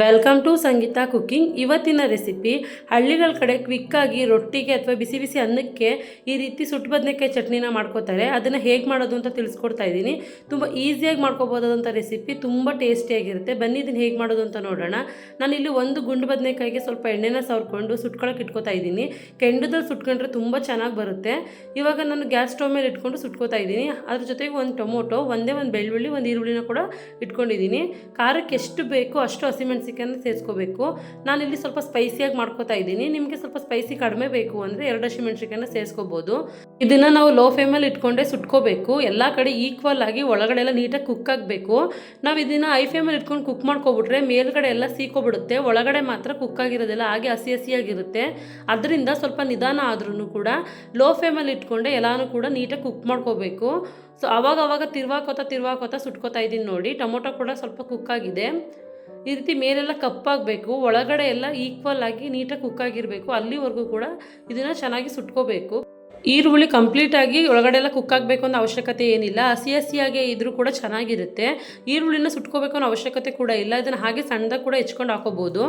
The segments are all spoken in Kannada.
ವೆಲ್ಕಮ್ ಟು ಸಂಗೀತ ಕುಕ್ಕಿಂಗ್ ಇವತ್ತಿನ ರೆಸಿಪಿ, ಹಳ್ಳಿಗಳ ಕಡೆ ಕ್ವಿಕ್ಕಾಗಿ ರೊಟ್ಟಿಗೆ ಅಥವಾ ಬಿಸಿ ಬಿಸಿ ಅನ್ನಕ್ಕೆ ಈ ರೀತಿ ಸುಟ್ಟು ಬದನೆಕಾಯಿ ಚಟ್ನಿನ ಮಾಡ್ಕೋತಾರೆ. ಅದನ್ನು ಹೇಗೆ ಮಾಡೋದು ಅಂತ ತಿಳಿಸ್ಕೊಡ್ತಾ ಇದ್ದೀನಿ. ತುಂಬ ಈಸಿಯಾಗಿ ಮಾಡ್ಕೋಬೋದಾದಂಥ ರೆಸಿಪಿ, ತುಂಬ ಟೇಸ್ಟಿಯಾಗಿರುತ್ತೆ ಬನ್ನಿ ಇದನ್ನು ಹೇಗೆ ಮಾಡೋದು ಅಂತ ನೋಡೋಣ. ನಾನಿಲ್ಲಿ ಒಂದು ಗುಂಡು ಬದನೆಕಾಯಿಗೆ ಸ್ವಲ್ಪ ಎಣ್ಣೆನ ಸವರ್ಕೊಂಡು ಸುಟ್ಕೊಳಕ್ಕೆ ಇಟ್ಕೋತಾ ಇದ್ದೀನಿ. ಕೆಂಡದಲ್ಲಿ ಸುಟ್ಕೊಂಡ್ರೆ ತುಂಬ ಚೆನ್ನಾಗಿ ಬರುತ್ತೆ. ಇವಾಗ ನಾನು ಗ್ಯಾಸ್ ಸ್ಟವ್ ಮೇಲೆ ಇಟ್ಕೊಂಡು ಸುಟ್ಕೋತಾ ಇದ್ದೀನಿ. ಅದ್ರ ಜೊತೆಗೆ ಒಂದು ಟೊಮೊಟೊ, ಒಂದೇ ಒಂದು ಬೆಳ್ಳುಳ್ಳಿ, ಒಂದು ಈರುಳ್ಳಿನ ಕೂಡ ಇಟ್ಕೊಂಡಿದ್ದೀನಿ. ಖಾರಕ್ಕೆ ಎಷ್ಟು ಬೇಕೋ ಅಷ್ಟು ಹಸಿಮೆಣಸಿಕಾಯನ್ನು ಸೇರಿಸ್ಕೋಬೇಕು. ನಾನಿಲ್ಲಿ ಸ್ವಲ್ಪ ಸ್ಪೈಸಿಯಾಗಿ ಮಾಡ್ಕೋತಾ ಇದ್ದೀನಿ. ನಿಮಗೆ ಸ್ವಲ್ಪ ಸ್ಪೈಸಿ ಕಡಿಮೆ ಬೇಕು ಅಂದರೆ ಎರಡು ಹಸಿಮೆಣಸಿಕಾಯನ್ನ ಸೇರಿಸ್ಕೋಬೋದು. ಇದನ್ನು ನಾವು ಲೋ ಫ್ಲೇಮಲ್ಲಿ ಇಟ್ಕೊಂಡೆ ಸುಟ್ಕೋಬೇಕು. ಎಲ್ಲ ಕಡೆ ಈಕ್ವಲ್ ಆಗಿ ಒಳಗಡೆ ಎಲ್ಲ ನೀಟಾಗಿ ಕುಕ್ ಆಗಬೇಕು. ನಾವು ಇದನ್ನು ಐ ಫ್ಲೇಮಲ್ಲಿ ಇಟ್ಕೊಂಡು ಕುಕ್ ಮಾಡ್ಕೊಬಿಟ್ರೆ ಮೇಲ್ಗಡೆ ಎಲ್ಲ ಸೀಕೋಬಿಡುತ್ತೆ. ಒಳಗಡೆ ಮಾತ್ರ ಕುಕ್ ಆಗಿರೋದಿಲ್ಲ ಹಾಗೆ ಹಸಿ ಹಸಿಯಾಗಿರುತ್ತೆ. ಅದರಿಂದ ಸ್ವಲ್ಪ ನಿಧಾನ ಆದ್ರೂ ಕೂಡ ಲೋ ಫ್ಲೇಮಲ್ಲಿ ಇಟ್ಕೊಂಡೆ ಎಲ್ಲಾನು ಕೂಡ ನೀಟಾಗಿ ಕುಕ್ ಮಾಡ್ಕೋಬೇಕು. ಸೊ ಅವಾಗ ಅವಾಗ ತಿರ್ವಾಕೋತಾ ತಿರ್ವಾಕೋತಾ ಸುಟ್ಕೋತಾ ಇದ್ದೀನಿ ನೋಡಿ. ಟೊಮೊಟೊ ಕೂಡ ಸ್ವಲ್ಪ ಕುಕ್ ಆಗಿದೆ. ಈ ರೀತಿ ಮೇಲೆಲ್ಲ ಕಪ್ಪಾಗಬೇಕು, ಒಳಗಡೆ ಎಲ್ಲ ಈಕ್ವಲ್ ಆಗಿ ನೀಟಾಗಿ ಕುಕ್ ಆಗಿರಬೇಕು, ಅಲ್ಲಿವರೆಗೂ ಕೂಡ ಇದನ್ನು ಚೆನ್ನಾಗಿ ಸುಟ್ಕೋಬೇಕು. ಈರುಳ್ಳಿ ಕಂಪ್ಲೀಟಾಗಿ ಒಳಗಡೆ ಎಲ್ಲ ಕುಕ್ ಆಗಬೇಕು ಅನ್ನೋ ಅವಶ್ಯಕತೆ ಏನಿಲ್ಲ, ಹಸಿ ಹಸಿಯಾಗಿ ಇದ್ರೂ ಕೂಡ ಚೆನ್ನಾಗಿರುತ್ತೆ. ಈರುಳ್ಳಿನ ಸುಟ್ಕೋಬೇಕು ಅನ್ನೋ ಅವಶ್ಯಕತೆ ಕೂಡ ಇಲ್ಲ, ಇದನ್ನು ಹಾಗೆ ಸಣ್ಣದಾಗ ಕೂಡ ಹೆಚ್ಕೊಂಡು ಹಾಕೋಬೋದು.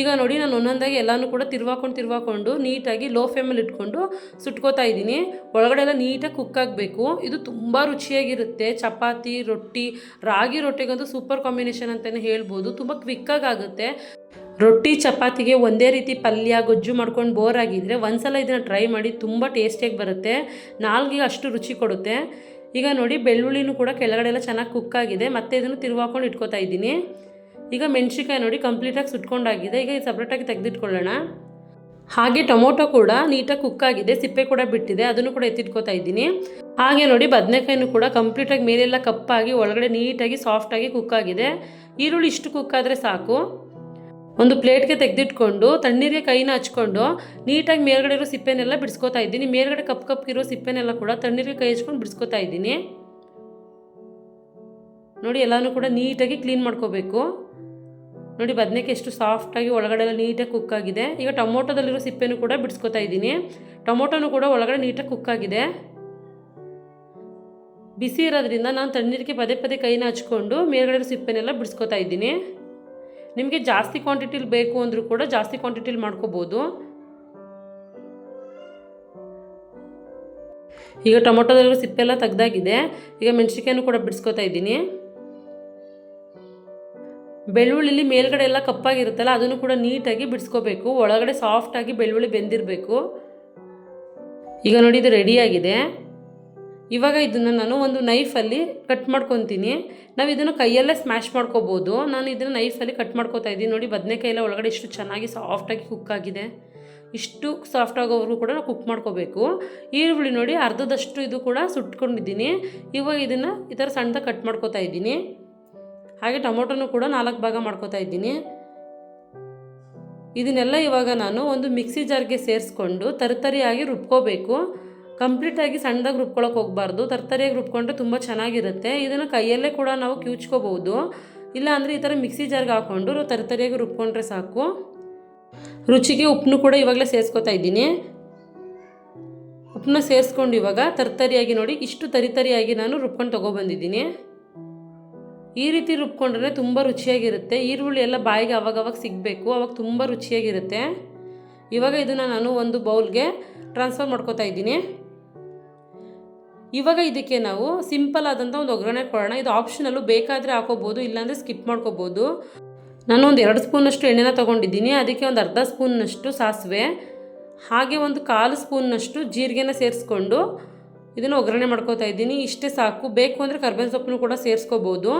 ಈಗ ನೋಡಿ ನಾನು ಒಂದೊಂದಾಗಿ ಎಲ್ಲನೂ ಕೂಡ ತಿರ್ವಾಕೊಂಡು ತಿರ್ವಾಕೊಂಡು ನೀಟಾಗಿ ಲೋ ಫ್ಲೇಮಲ್ಲಿ ಇಟ್ಕೊಂಡು ಸುಟ್ಕೋತಾ ಇದ್ದೀನಿ. ಒಳಗಡೆ ಎಲ್ಲ ನೀಟಾಗಿ ಕುಕ್ ಆಗಬೇಕು. ಇದು ತುಂಬ ರುಚಿಯಾಗಿರುತ್ತೆ. ಚಪಾತಿ, ರೊಟ್ಟಿ, ರಾಗಿ ರೊಟ್ಟಿಗಂತೂ ಸೂಪರ್ ಕಾಂಬಿನೇಷನ್ ಅಂತಲೇ ಹೇಳ್ಬೋದು. ತುಂಬ ಕ್ವಿಕ್ಕಾಗಿ ಆಗುತ್ತೆ. ರೊಟ್ಟಿ, ಚಪಾತಿಗೆ ಒಂದೇ ರೀತಿ ಪಲ್ಯ, ಗೊಜ್ಜು ಮಾಡ್ಕೊಂಡು ಬೋರ್ ಆಗಿದ್ದರೆ ಒಂದ್ಸಲ ಇದನ್ನು ಟ್ರೈ ಮಾಡಿ ತುಂಬ ಟೇಸ್ಟಿಯಾಗಿ ಬರುತ್ತೆ. ನಾಲ್ಗೆ ಅಷ್ಟು ರುಚಿ ಕೊಡುತ್ತೆ. ಈಗ ನೋಡಿ ಬೆಳ್ಳುಳ್ಳಿನೂ ಕೂಡ ಕೆಳಗಡೆ ಎಲ್ಲ ಚೆನ್ನಾಗಿ ಕುಕ್ ಆಗಿದೆ. ಮತ್ತೆ ಇದನ್ನು ತಿರುವಾಕೊಂಡು ಇಟ್ಕೋತಾ ಇದ್ದೀನಿ. ಈಗ ಮೆಣಸಿಕಾಯಿ ನೋಡಿ ಕಂಪ್ಲೀಟಾಗಿ ಸುಟ್ಕೊಂಡಾಗಿದೆ. ಈಗ ಸಪ್ರೇಟಾಗಿ ತೆಗೆದಿಟ್ಕೊಳ್ಳೋಣ. ಹಾಗೆ ಟೊಮೊಟೊ ಕೂಡ ನೀಟಾಗಿ ಕುಕ್ ಆಗಿದೆ. ಸಿಪ್ಪೆ ಕೂಡ ಬಿಟ್ಟಿದೆ. ಅದನ್ನು ಕೂಡ ಎತ್ತಿಟ್ಕೋತಾ ಇದ್ದೀನಿ. ಹಾಗೆ ನೋಡಿ ಬದನೆಕಾಯಿನೂ ಕೂಡ ಕಂಪ್ಲೀಟಾಗಿ ಮೇಲೆಲ್ಲ ಕಪ್ಪಾಗಿ ಒಳಗಡೆ ನೀಟಾಗಿ ಸಾಫ್ಟಾಗಿ ಕುಕ್ ಆಗಿದೆ. ಈರುಳ್ಳಿ ಇಷ್ಟು ಕುಕ್ ಆದರೆ ಸಾಕು. ಒಂದು ಪ್ಲೇಟ್ಗೆ ತೆಗೆದಿಟ್ಕೊಂಡು ತಣ್ಣೀರಿಗೆ ಕೈನ ಹಚ್ಕೊಂಡು ನೀಟಾಗಿ ಮೇಲ್ಗಡೆ ಇರೋ ಸಿಪ್ಪೆನೆಲ್ಲ ಬಿಡಿಸ್ಕೊತಾ ಇದ್ದೀನಿ. ಮೇಲ್ಗಡೆ ಕಪ್ ಕಪ್ ಇರೋ ಸಿಪ್ಪೆನೆಲ್ಲ ಕೂಡ ತಣ್ಣೀರಿಗೆ ಕೈ ಹಚ್ಕೊಂಡು ಬಿಡಿಸ್ಕೊತಾ ಇದ್ದೀನಿ. ನೋಡಿ ಎಲ್ಲನೂ ಕೂಡ ನೀಟಾಗಿ ಕ್ಲೀನ್ ಮಾಡ್ಕೋಬೇಕು. ನೋಡಿ ಬದನೆಕಾಯಿ ಎಷ್ಟು ಸಾಫ್ಟಾಗಿ ಒಳಗಡೆ ಎಲ್ಲ ನೀಟಾಗಿ ಕುಕ್ ಆಗಿದೆ. ಈಗ ಟೊಮೊಟೊದಲ್ಲಿರೋ ಸಿಪ್ಪೆನೂ ಕೂಡ ಬಿಡಿಸ್ಕೊತಾ ಇದ್ದೀನಿ. ಟೊಮೊಟೊನೂ ಕೂಡ ಒಳಗಡೆ ನೀಟಾಗಿ ಕುಕ್ ಆಗಿದೆ. ಬಿಸಿ ಇರೋದ್ರಿಂದ ನಾನು ತಣ್ಣೀರಿಗೆ ಪದೇ ಪದೇ ಕೈನ ಹಚ್ಕೊಂಡು ಮೇಲ್ಗಡೆ ಸಿಪ್ಪೆನೆಲ್ಲ ಬಿಡಿಸ್ಕೊತಾ ಇದ್ದೀನಿ. ನಿಮಗೆ ಜಾಸ್ತಿ ಕ್ವಾಂಟಿಟಿಲಿ ಬೇಕು ಅಂದರೂ ಕೂಡ ಜಾಸ್ತಿ ಕ್ವಾಂಟಿಟಿಲಿ ಮಾಡ್ಕೋಬೋದು. ಈಗ ಟೊಮೊಟೊದಲ್ಲಿರೋ ಸಿಪ್ಪೆಲ್ಲ ತೆಗ್ದಾಗಿದೆ. ಈಗ ಮೆಣಸಿಕಾಯನ್ನು ಕೂಡ ಬಿಡಿಸ್ಕೊತಾ ಇದ್ದೀನಿ. ಬೆಳ್ಳುಳ್ಳಿಲಿ ಮೇಲ್ಗಡೆ ಎಲ್ಲ ಕಪ್ಪಾಗಿರುತ್ತಲ್ಲ, ಅದನ್ನು ಕೂಡ ನೀಟಾಗಿ ಬಿಡಿಸ್ಕೋಬೇಕು. ಒಳಗಡೆ ಸಾಫ್ಟಾಗಿ ಬೆಳ್ಳುಳ್ಳಿ ಬೆಂದಿರಬೇಕು. ಈಗ ನೋಡಿ ಇದು ರೆಡಿಯಾಗಿದೆ ಇವಾಗ ಇದನ್ನು ನಾನು ಒಂದು ನೈಫಲ್ಲಿ ಕಟ್ ಮಾಡ್ಕೊತೀನಿ. ನಾವು ಇದನ್ನು ಕೈಯಲ್ಲೇ ಸ್ಮ್ಯಾಶ್ ಮಾಡ್ಕೋಬೋದು. ನಾನು ಇದನ್ನು ನೈಫಲ್ಲಿ ಕಟ್ ಮಾಡ್ಕೋತಾ ಇದ್ದೀನಿ. ನೋಡಿ ಬದನೆಕಾಯಿಲ್ಲ ಒಳಗಡೆ ಇಷ್ಟು ಚೆನ್ನಾಗಿ ಸಾಫ್ಟಾಗಿ ಕುಕ್ ಆಗಿದೆ. ಇಷ್ಟು ಸಾಫ್ಟ್ ಆಗೋವರೆಗೂ ಕೂಡ ನಾವು ಕುಕ್ ಮಾಡ್ಕೋಬೇಕು. ಈರುಳ್ಳಿ ನೋಡಿ ಅರ್ಧದಷ್ಟು ಇದು ಕೂಡ ಸುಟ್ಕೊಂಡಿದ್ದೀನಿ. ಇವಾಗ ಇದನ್ನು ಈ ಥರ ಸಣ್ಣದಾಗಿ ಕಟ್ ಮಾಡ್ಕೋತಾ ಇದ್ದೀನಿ. ಹಾಗೆ ಟೊಮೊಟೊನು ಕೂಡ ನಾಲ್ಕು ಭಾಗ ಮಾಡ್ಕೋತಾ ಇದ್ದೀನಿ. ಇದನ್ನೆಲ್ಲ ಇವಾಗ ನಾನು ಒಂದು ಮಿಕ್ಸಿ ಜಾರ್ಗೆ ಸೇರಿಸ್ಕೊಂಡು ತರತರಿಯಾಗಿ ರುಬ್ಕೋಬೇಕು. ಕಂಪ್ಲೀಟಾಗಿ ಸಣ್ಣದಾಗಿ ರುಬ್ಕೊಳಕ್ಕೆ ಹೋಗಬಾರ್ದು. ತರ್ತರಿಯಾಗಿ ರುಬ್ಕೊಂಡ್ರೆ ತುಂಬ ಚೆನ್ನಾಗಿರುತ್ತೆ. ಇದನ್ನು ಕೈಯಲ್ಲೇ ಕೂಡ ನಾವು ಕಿವುಚ್ಕೋಬೋದು ಇಲ್ಲ ಅಂದರೆ ಈ ಥರ ಮಿಕ್ಸಿ ಜಾರ್ಗೆ ಹಾಕ್ಕೊಂಡು ತರತರಿಯಾಗಿ ರುಬ್ಕೊಂಡ್ರೆ ಸಾಕು. ರುಚಿಗೆ ಉಪ್ಪನ್ನು ಕೂಡ ಇವಾಗಲೇ ಸೇರಿಸ್ಕೊತಾ ಇದ್ದೀನಿ. ಉಪ್ಪನ್ನ ಸೇರಿಸ್ಕೊಂಡು ಇವಾಗ ತರ್ತರಿಯಾಗಿ ನೋಡಿ ಇಷ್ಟು ತರಿತರಿಯಾಗಿ ನಾನು ರುಬ್ಕೊಂಡು ತೊಗೊಬಂದಿದ್ದೀನಿ. ಈ ರೀತಿ ರುಬ್ಕೊಂಡ್ರೆ ತುಂಬ ರುಚಿಯಾಗಿರುತ್ತೆ. ಈರುಳ್ಳಿ ಎಲ್ಲ ಬಾಯಿಗೆ ಅವಾಗವಾಗ ಸಿಗಬೇಕು. ಅವಾಗ ತುಂಬ ರುಚಿಯಾಗಿರುತ್ತೆ. ಇವಾಗ ಇದನ್ನು ನಾನು ಒಂದು ಬೌಲ್ಗೆ ಟ್ರಾನ್ಸ್ಫರ್ ಮಾಡ್ಕೋತಾ ಇದ್ದೀನಿ. ಇವಾಗ ಇದಕ್ಕೆ ನಾವು ಸಿಂಪಲ್ ಆದಂಥ ಒಂದು ಒಗ್ಗರಣೆ ಕೊಡೋಣ. ಇದು ಆಪ್ಷನಲ್ಲು ಬೇಕಾದರೆ ಹಾಕೋಬೋದು, ಇಲ್ಲಾಂದರೆ ಸ್ಕಿಪ್ ಮಾಡ್ಕೋಬೋದು. ನಾನು ಒಂದು ಎರಡು ಸ್ಪೂನಷ್ಟು ಎಣ್ಣೆನ ತೊಗೊಂಡಿದ್ದೀನಿ. ಅದಕ್ಕೆ ಒಂದು ಅರ್ಧ ಸ್ಪೂನ್ನಷ್ಟು ಸಾಸಿವೆ, ಹಾಗೆ ಒಂದು ಕಾಲು ಸ್ಪೂನ್ನಷ್ಟು ಜೀರಿಗೆನ ಸೇರಿಸ್ಕೊಂಡು ಇದನ್ನು ಒಗ್ಗರಣೆ ಮಾಡ್ಕೋತಾ ಇದ್ದೀನಿ. ಇಷ್ಟೇ ಸಾಕು. ಬೇಕು ಅಂದರೆ ಕರ್ಬೇವಿನ ಸೊಪ್ಪನ್ನು ಕೂಡ ಸೇರಿಸ್ಕೋಬೋದು.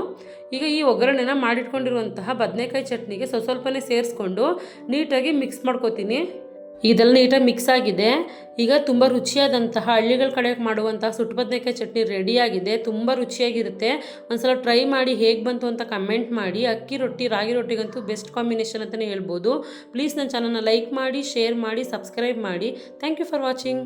ಈಗ ಈ ಒಗ್ಗರಣೆನ ಮಾಡಿಟ್ಕೊಂಡಿರುವಂತಹ ಬದನೆಕಾಯಿ ಚಟ್ನಿಗೆ ಸ್ವಲ್ಪ ಸ್ವಲ್ಪನೇ ಸೇರಿಸ್ಕೊಂಡು ನೀಟಾಗಿ ಮಿಕ್ಸ್ ಮಾಡ್ಕೋತೀನಿ. ಇದೆಲ್ಲ ನೀಟಾಗಿ ಮಿಕ್ಸ್ ಆಗಿದೆ. ಈಗ ತುಂಬ ರುಚಿಯಾದಂತಹ ಹಳ್ಳಿಗಳ ಕಡೆ ಮಾಡುವಂತಹ ಸುಟ್ಟು ಬದನೆಕಾಯಿ ಚಟ್ನಿ ರೆಡಿಯಾಗಿದೆ ತುಂಬ ರುಚಿಯಾಗಿರುತ್ತೆ. ಒಂದ್ಸಲ ಟ್ರೈ ಮಾಡಿ ಹೇಗೆ ಬಂತು ಅಂತ ಕಮೆಂಟ್ ಮಾಡಿ. ಅಕ್ಕಿ ರೊಟ್ಟಿ, ರಾಗಿ ರೊಟ್ಟಿಗಂತೂ ಬೆಸ್ಟ್ ಕಾಂಬಿನೇಷನ್ ಅಂತಲೇ ಹೇಳ್ಬೋದು. ಪ್ಲೀಸ್ ನನ್ನ ಚಾನಲ್ನ ಲೈಕ್ ಮಾಡಿ ಶೇರ್ ಮಾಡಿ ಸಬ್ಸ್ಕ್ರೈಬ್ ಮಾಡಿ. Thank you for watching